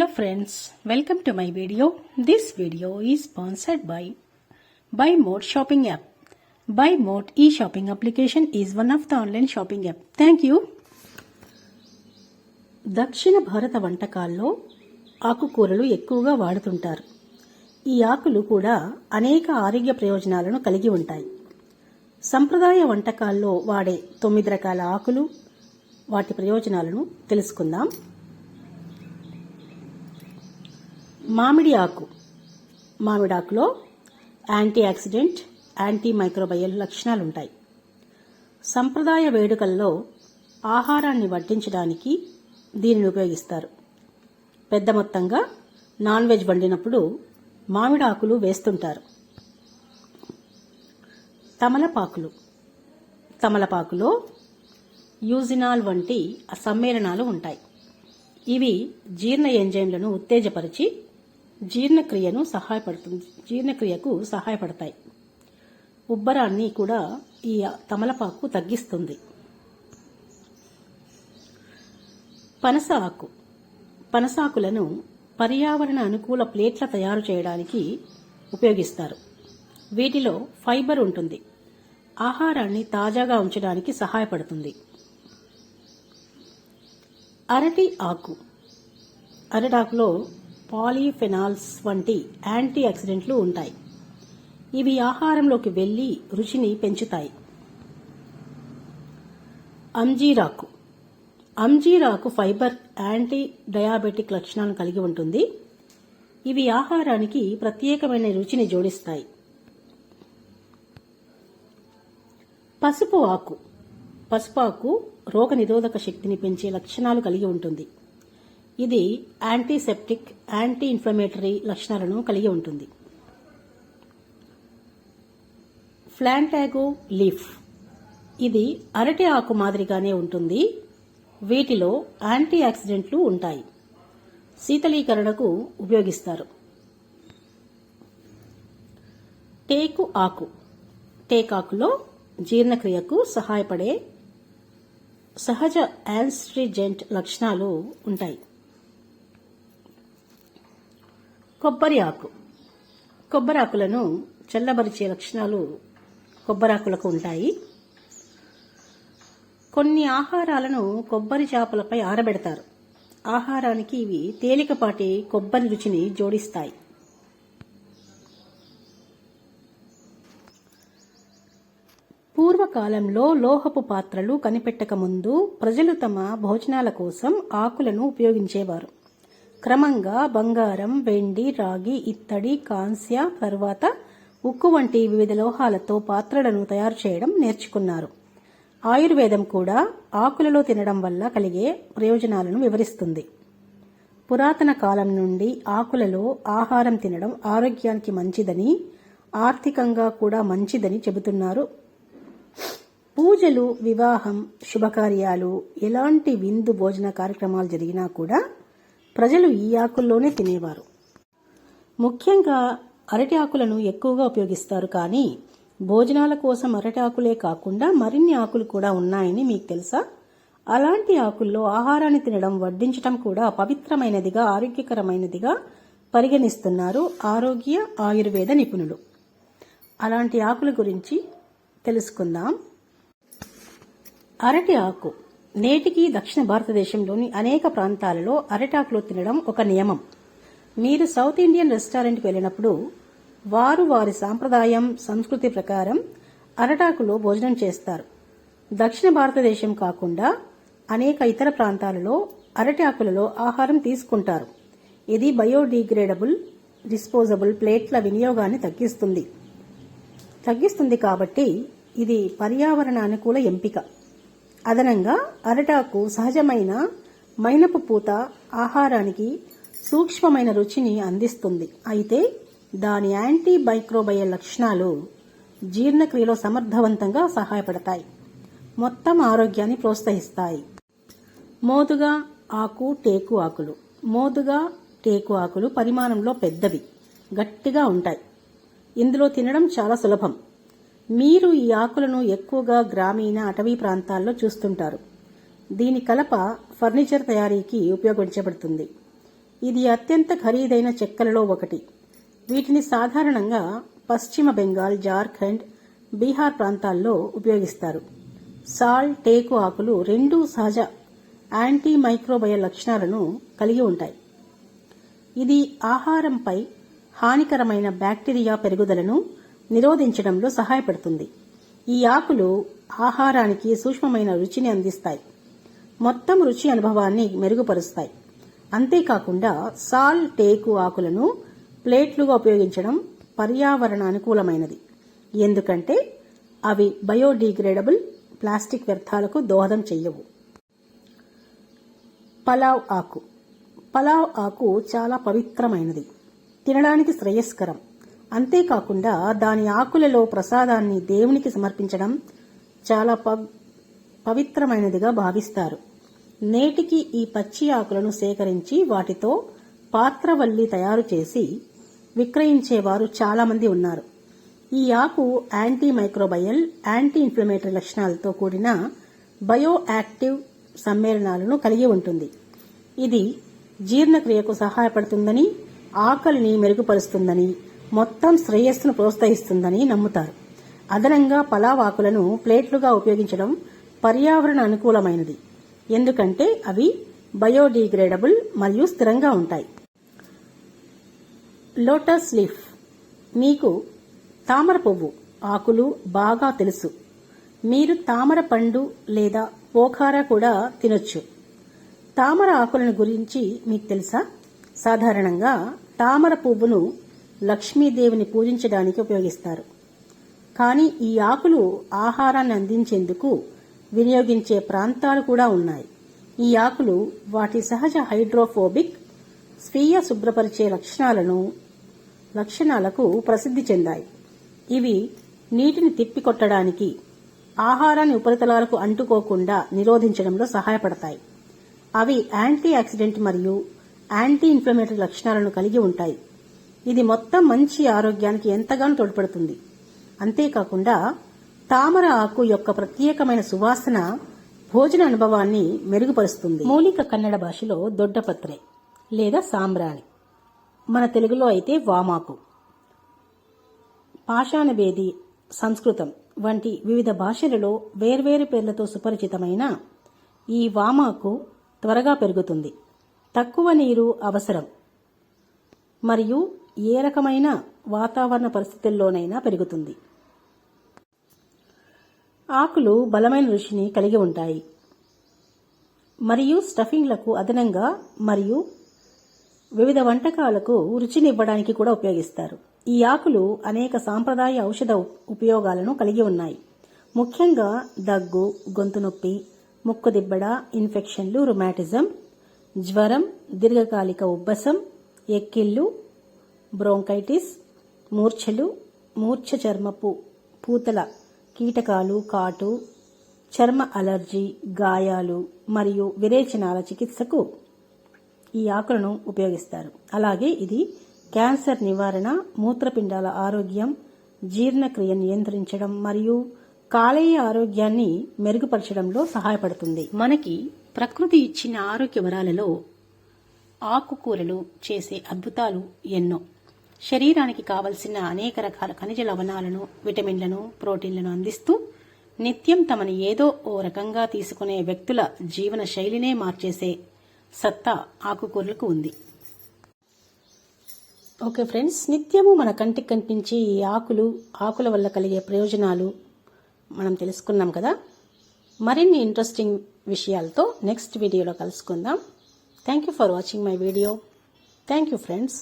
Hello friends, welcome to my video. This video is sponsored by Buy Mode shopping app. Buy Mode e-shopping application is one of the online shopping app. Thank you. దక్షిణ భారత వంటకాల్లో ఆకుకూరలు ఎక్కువగా వాడుతుంటారు ఈ ఆకులు కూడా అనేక ఆరోగ్య ప్రయోజనాలను కలిగి ఉంటాయి సంప్రదాయ వంటకాల్లో వాడే తొమ్మిది రకాల ఆకులు వాటి ప్రయోజనాలను తెలుసుకుందాం మామిడి ఆకు. మామిడి ఆకులో యాంటీ ఆక్సిడెంట్ యాంటీ మైక్రోబయల్ లక్షణాలు ఉంటాయి సంప్రదాయ వేడుకల్లో ఆహారాన్ని వడ్డించడానికి దీనిని ఉపయోగిస్తారు. పెద్ద మొత్తంగా నాన్ వెజ్ వండినప్పుడు మామిడి ఆకులు వేస్తుంటారు. తమలపాకులు. తమలపాకులో యూజినాల్ వంటి సమ్మేళనాలు ఉంటాయి. ఇవి జీర్ణ ఎంజైమ్లను ఉత్తేజపరిచి జీర్ణక్రియను సహాయపడుతుంది. జీర్ణక్రియకు సహాయపడతాయి. ఉబ్బరాన్ని కూడా ఈ తమలపాకు తగ్గిస్తుంది. పనస ఆకు. పనసాకులను పర్యావరణ అనుకూల ప్లేట్ల తయారు చేయడానికి ఉపయోగిస్తారు. వీటిలో ఫైబర్ ఉంటుంది. ఆహారాన్ని తాజాగా ఉంచడానికి సహాయపడుతుంది. అరటి ఆకు. అరటాకులో పాలీఫెనాల్స్ వంటి యాంటీ ఆక్సిడెంట్లు ఉంటాయి. ఇవి ఆహారంలోకి వెళ్ళి రుచిని పెంచుతాయి. అంజీరాకు. అంజీరాకు ఫైబర్ యాంటీ డయాబెటిక్ లక్షణాలను కలిగి ఉంటుంది. ఇవి ఆహారానికి ప్రత్యేకమైన రుచిని జోడిస్తాయి. పసుపు ఆకు. పసుపు ఆకు రోగ నిరోధక శక్తిని పెంచే లక్షణాలు కలిగి ఉంటుంది. ఇది యాంటీసెప్టిక్ యాంటీ ఇన్ఫ్లమేటరీ లక్షణాలను కలిగి ఉంటుంది. ఫ్లాంటాగో లీఫ్ ఇది అరటి ఆకు మాదిరిగానే ఉంటుంది. వీటిలో యాంటీ ఆక్సిడెంట్లు ఉంటాయి. శీతలీకరణకు ఉపయోగిస్తారు. టేకు ఆకు. టేకాకులో జీర్ణక్రియకు సహాయపడే సహజ యాన్స్ట్రిజెంట్ లక్షణాలు ఉంటాయి. కొబ్బరి ఆకు. కొబ్బరాకులను చల్లబరిచే లక్షణాలు కొబ్బరాకులకు ఉంటాయి. కొన్ని ఆహారాలను కొబ్బరి చేపలపై ఆరబెడతారు. ఆహారానికి ఇవి తేలికపాటి కొబ్బరి రుచిని జోడిస్తాయి. పూర్వకాలంలో లోహపు పాత్రలు కనిపెట్టక ముందు ప్రజలు తమ భోజనాల కోసం ఆకులను ఉపయోగించేవారు. క్రమంగా బంగారం వెండి రాగి ఇత్తడి కాంస్య తరువాత ఉక్కు వంటి వివిధ లోహాలతో పాత్రలను తయారు చేయడం నేర్చుకున్నారు. ఆయుర్వేదం కూడా ఆకులలో తినడం వల్ల కలిగే ప్రయోజనాలను వివరిస్తుంది. పురాతన కాలం నుండి ఆకులలో ఆహారం తినడం ఆరోగ్యానికి మంచిదని ఆర్థికంగా కూడా మంచిదని చెబుతున్నారు. పూజలు వివాహం శుభకార్యాలు ఎలాంటి విందు భోజన కార్యక్రమాలు జరిగినా కూడా ప్రజలు ఈ ఆకుల్లోనే తినేవారు. ముఖ్యంగా అరటి ఆకులను ఎక్కువగా ఉపయోగిస్తారు కానీ భోజనాల కోసం అరటి ఆకులే కాకుండా మరిన్ని ఆకులు కూడా ఉన్నాయని మీకు తెలుసా? అలాంటి ఆకుల్లో ఆహారాన్ని తినడం వడ్డించటం కూడా పవిత్రమైనదిగా ఆరోగ్యకరమైనదిగా పరిగణిస్తున్నారు ఆరోగ్య ఆయుర్వేద నిపుణులు. అలాంటి ఆకుల గురించి తెలుసుకుందాం. అరటి ఆకు నేటికి దక్షిణ భారతదేశంలోని అనేక ప్రాంతాలలో అరటాకులు తినడం ఒక నియమం. మీరు సౌత్ ఇండియన్ రెస్టారెంట్కి వెళ్ళినప్పుడు వారు వారి సాంప్రదాయం సంస్కృతి ప్రకారం అరటాకులో భోజనం చేస్తారు. దక్షిణ భారతదేశం కాకుండా అనేక ఇతర ప్రాంతాలలో అరటాకులలో ఆహారం తీసుకుంటారు. ఇది బయోడీగ్రేడబుల్ డిస్పోజబుల్ ప్లేట్ల వినియోగాన్ని తగ్గిస్తుంది. తగ్గిస్తుంది కాబట్టి ఇది పర్యావరణ అనుకూల ఎంపిక. అదనంగా అరటాకు సహజమైన మైనపు పూత ఆహారానికి సూక్ష్మమైన రుచిని అందిస్తుంది. అయితే దాని యాంటీబైక్రోబయల్ లక్షణాలు జీర్ణక్రియలో సమర్థవంతంగా సహాయపడతాయి. మొత్తం ఆరోగ్యాన్ని ప్రోత్సహిస్తాయి. మోదుగా ఆకు టేకు ఆకులు. మోదుగా టేకు ఆకులు పరిమాణంలో పెద్దవి గట్టిగా ఉంటాయి. ఇందులో తినడం చాలా సులభం. మీరు ఈ ఆకులను ఎక్కువగా గ్రామీణ అటవీ ప్రాంతాల్లో చూస్తుంటారు. దీని కలప ఫర్నిచర్ తయారీకి ఉపయోగించబడుతుంది. ఇది అత్యంత ఖరీదైన చెక్కలలో ఒకటి. వీటిని సాధారణంగా పశ్చిమ బెంగాల్ జార్ఖండ్ బీహార్ ప్రాంతాల్లో ఉపయోగిస్తారు. సాల్ టేకు ఆకులు రెండూ సహజ యాంటీ మైక్రోబయల్ లక్షణాలను కలిగి ఉంటాయి. ఇది ఆహారంపై హానికరమైన బ్యాక్టీరియా పెరుగుదలను నిరోధించడంలో సహాయపడుతుంది. ఈ ఆకులు ఆహారానికి సూక్ష్మమైన రుచిని అందిస్తాయి. మొత్తం రుచి అనుభవాన్ని మెరుగుపరుస్తాయి. అంతేకాకుండా సాల్ టేకు ఆకులను ప్లేట్లుగా ఉపయోగించడం పర్యావరణ అనుకూలమైనది ఎందుకంటే అవి బయోడిగ్రేడబుల్ ప్లాస్టిక్ వ్యర్థాలకు దోహదం చెయ్యవు. పలావ్ ఆకు. పలావ్ ఆకు చాలా పవిత్రమైనది. తినడానికి శ్రేయస్కరం. అంతేకాకుండా దాని ఆకులలో ప్రసాదాన్ని దేవునికి సమర్పించడం చాలా ప- పవిత్రమైనదిగా భావిస్తారు. నేటికి ఈ పచ్చి ఆకులను సేకరించి వాటితో పాత్రవల్లి తయారు చేసి విక్రయించేవారు చాలామంది ఉన్నారు. ఈ ఆకు యాంటీ మైక్రోబయల్ యాంటీ ఇన్ఫ్లమేటరీ లక్షణాలతో కూడిన బయో యాక్టివ్ సమ్మేళనాలను కలిగి ఉంటుంది. ఇది జీర్ణక్రియకు సహాయపడుతుందని ఆకలిని మెరుగుపరుస్తుందని మొత్తం శ్రేయస్సును ప్రోత్సహిస్తుందని నమ్ముతారు. అదనంగా పలావ్ ఆకులను ప్లేట్లుగా ఉపయోగించడం పర్యావరణ అనుకూలమైనది. ఎందుకంటే అవి బయోడీగ్రేడబుల్ మరియు స్థిరంగా ఉంటాయి. Lotus leaf. మీకు తామర పువ్వు ఆకులు బాగా తెలుసు. మీరు తామర పండు లేదా పోఖారా కూడా తినొచ్చు. తామర ఆకులను గురించి మీకు తెలుసా? సాధారణంగా తామర పువ్వును లక్ష్మీదేవిని పూజించడానికి ఉపయోగిస్తారు. కానీ ఈ ఆకులు ఆహారాన్ని అందించేందుకు వినియోగించే ప్రాంతాలు కూడా ఉన్నాయి. ఈ ఆకులు వాటి సహజ హైడ్రోఫోబిక్ స్వీయ శుభ్రపరిచే లక్షణాలను లక్షణాలకు ప్రసిద్ధి చెందాయి. ఇవి నీటిని తిప్పికొట్టడానికి ఆహారాన్ని ఉపరితలాలకు అంటుకోకుండా నిరోధించడంలో సహాయపడతాయి. అవి యాంటీ ఆక్సిడెంట్ మరియు యాంటీ ఇన్ఫ్లమేటరీ లక్షణాలను కలిగి ఉంటాయి. ఇది మొత్తం మంచి ఆరోగ్యానికి ఎంతగానో తోడ్పడుతుంది. అంతేకాకుండా తామర ఆకు యొక్క ప్రత్యేకమైన సువాసన భోజన అనుభవాన్ని మెరుగుపరుస్తుంది. మౌలిక కన్నడ భాషలో దొడ్డపత్రే లేదా సాంబ్రాణి. మన తెలుగులో అయితే వామాకు. పాషాణభేది సంస్కృతం వంటి వివిధ భాషలలో వేర్వేరు పేర్లతో సుపరిచితమైన ఈ వామాకు త్వరగా పెరుగుతుంది. తక్కువ నీరు అవసరం. మరియు ఏ రకమైన వాతావరణ పరిస్థితుల్లోనైనా పెరుగుతుంది. ఆకులు బలమైన రుచిని కలిగి ఉంటాయి. మరియు స్టఫింగ్లకు అదనంగా మరియు వివిధ వంటకాలకు రుచినివ్వడానికి కూడా ఉపయోగిస్తారు. ఈ ఆకులు అనేక సాంప్రదాయ ఔషధ ఉపయోగాలను కలిగి ఉన్నాయి. ముఖ్యంగా దగ్గు గొంతు నొప్పి ముక్కు దిబ్బడ ఇన్ఫెక్షన్లు రుమాటిజం జ్వరం దీర్ఘకాలిక ఉబ్బసం ఎక్కిళ్ళు బ్రోంకైటిస్ మూర్ఛలు మూర్ఛ చర్మపు పూతల కీటకాలు కాటు చర్మ అలర్జీ గాయాలు మరియు విరేచనాల చికిత్సకు ఈ ఆకులను ఉపయోగిస్తారు. అలాగే ఇది క్యాన్సర్ నివారణ మూత్రపిండాల ఆరోగ్యం జీర్ణక్రియ నియంత్రించడం మరియు కాలేయ ఆరోగ్యాన్ని మెరుగుపరచడంలో సహాయపడుతుంది. మనకి ప్రకృతి ఇచ్చిన ఆరోగ్య వరాలలో ఆకుకూరలు చేసే అద్భుతాలు ఎన్నో. శరీరానికి కావలసిన అనేక రకాల ఖనిజ లవణాలను విటమిన్లను ప్రోటీన్లను అందిస్తూ నిత్యం తమని ఏదో ఓ రకంగా తీసుకునే వ్యక్తుల జీవన శైలినే మార్చేసే సత్తా ఆకుకూరలకు ఉంది. ఓకే ఫ్రెండ్స్ నిత్యము మన కంటికి కనిపించే ఈ ఆకులు ఆకుల వల్ల కలిగే ప్రయోజనాలు మనం తెలుసుకున్నాం కదా? మరిన్ని ఇంట్రెస్టింగ్ విషయాలతో నెక్స్ట్ వీడియోలో కలుసుకుందాం. Thank you for watching my video thank you friends